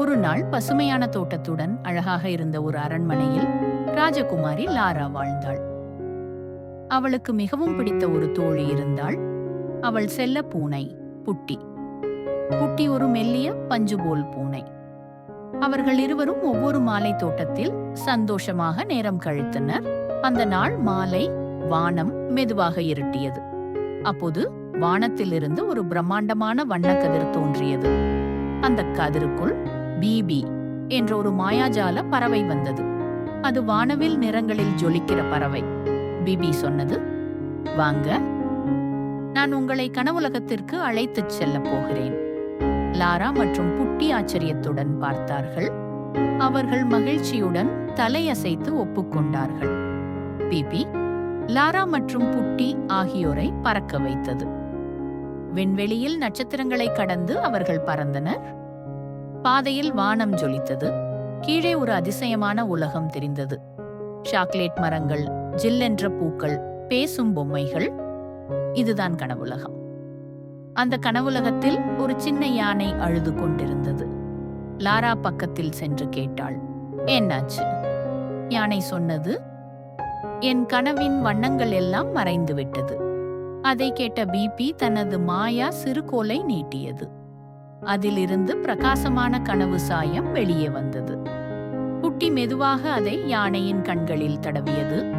ஒரு நாள் பசுமையான தோட்டத்துடன் அழகாக இருந்த ஒரு அரண்மனையில் ராஜகுமாரி லாரா வாழ்ந்தாள். அவளுக்கு மிகவும் பிடித்த ஒரு தோழி இருந்தாள். அவள் செல்ல பூனை புட்டி. புட்டி ஒரு மெல்லிய பஞ்சுபோல் பூனை. அவர்கள் இருவரும் ஒவ்வொரு மாலை தோட்டத்தில் சந்தோஷமாக நேரம் கழித்தனர். அந்த நாள் மாலை வானம் மெதுவாக இருட்டியது. அப்போது வானத்திலிருந்து ஒரு பிரம்மாண்டமான வண்ணக்கதிர் தோன்றியது. அந்த கதிருக்குள் பிபி என்ற ஒரு மாயாஜால பறவை வந்தது. அது வானவில் நிறங்களில் ஜொலிக்கிற பறவை. பிபி சொன்னது வாங்க நான் உங்களை கனவுலகத்திற்கு அழைத்துச் செல்லப் போகிறேன். லாரா மற்றும் புட்டி ஆச்சரியத்துடன் பார்த்தார்கள். அவர்கள் மகிழ்ச்சியுடன் தலையசைத்து ஒப்புக்கொண்டார்கள் பிபி லாரா மற்றும் புட்டி ஆகியோரை பறக்க வைத்தது. விண்வெளியில் நட்சத்திரங்களை கடந்து அவர்கள் பறந்தனர். பாதையில் வானம் ஜொலித்தது. கீழே ஒரு அதிசயமான உலகம் தெரிந்தது. சாக்லேட் மரங்கள் ஜில்லென்ற பூக்கள் பேசும் பொம்மைகள். இதுதான் கனவுலகம். அந்த கனவுலகத்தில் ஒரு சின்ன யானை அழுது கொண்டிருந்தது. லாரா பக்கத்தில் சென்று கேட்டாள் என்னாச்சு? யானை சொன்னது என் கனவின் வண்ணங்கள் எல்லாம் மறைந்து விட்டது அதை கேட்ட பிபி தனது மாயா சிறுகோலை நீட்டியது. அதிலிருந்து பிரகாசமான கனவு சாயம் வெளியே வந்தது. குட்டி மெதுவாக அதை யானையின் கண்களில் தடவியது.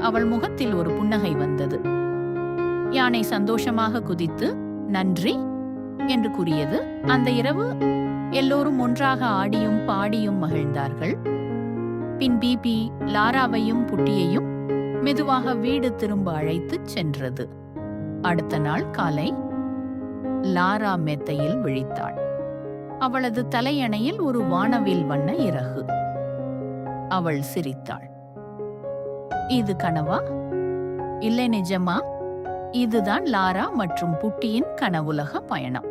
அவள் முகத்தில் ஒரு புன்னகை வந்தது. யானை சந்தோஷமாக குதித்து நன்றி என்று கூறியது. அந்த இரவு எல்லோரும் ஒன்றாக ஆடியும் பாடியும் மகிழ்ந்தார்கள். பின் பிபி லாராவையும் புட்டியையும் மெதுவாக வீடு திரும்ப அழைத்துச் சென்றது. அடுத்த நாள் காலை லாரா மெத்தையில் விழித்தாள். அவளது தலையணையில் ஒரு வானவில் வண்ண இறகு. அவள் சிரித்தாள். இது கனவா? இல்லை நிஜமா. இதுதான் லாரா மற்றும் புட்டியின் கனவுலக பயணம்.